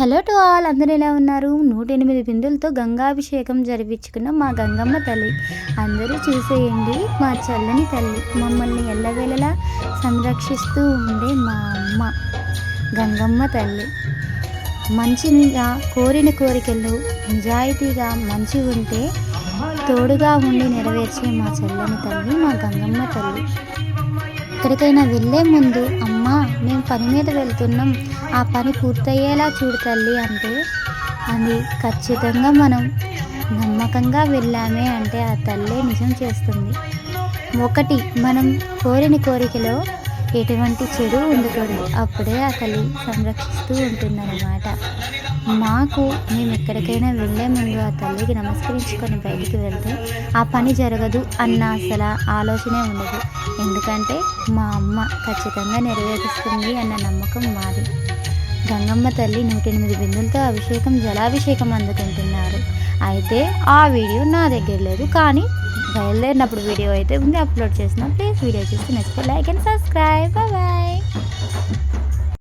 Hello to all అందరూ ఎలా ఉన్నారు? నూట ఎనిమిది బిందులతో గంగాభిషేకం జరిపించుకున్న మా గంగమ్మ తల్లి. అందరూ చూసేయండి మా చల్లని తల్లి. మమ్మల్ని ఎల్లవేళలా సంరక్షిస్తూ ఉండే మా అమ్మ గంగమ్మ తల్లి. మంచిగా కోరిన కోరికలు నిజాయితీగా మంచి ఉంటే తోడుగా ఉండి నెరవేర్చే మా చల్లని తల్లి మా గంగమ్మ తల్లి. ఎక్కడికైనా వెళ్ళే ముందు అమ్మ మేము పని మీద వెళ్తున్నాం. ఆ పని పూర్తయ్యేలా చూడు తల్లి అంటే అది. ఖచ్చితంగా మనం నమ్మకంగా వెళ్ళామే అంటే ఆ తల్లే నిజం చేస్తుంది. ఒకటి మనం కోరిన కోరికలో ఎటువంటి చెడు ఉండకూడదు. అప్పుడే ఆ తల్లి సంరక్షిస్తూ ఉంటుందన్నమాట. మాకు మేము ఎక్కడికైనా వెళ్ళే ముందు ఆ తల్లికి నమస్కరించుకొని బయటికి వెళ్తే ఆ పని జరగదు అన్న అసలు ఆలోచనే ఉండదు. ఎందుకంటే మా అమ్మ ఖచ్చితంగా నెరవేరుస్తుంది అన్న నమ్మకం మాది. గంగమ్మ తల్లి నూట ఎనిమిది బిందులతో అభిషేకం జలాభిషేకం అందుకుంటున్నారు. అయితే ఆ వీడియో నా దగ్గర లేదు కానీ బయలుదేరినప్పుడు వీడియో అయితే ఉంది అప్లోడ్ చేసిన ప్లీజ్ వీడియో చూసి నచ్చితే లైక్ అండ్ సబ్స్క్రైబ్. బాయ్.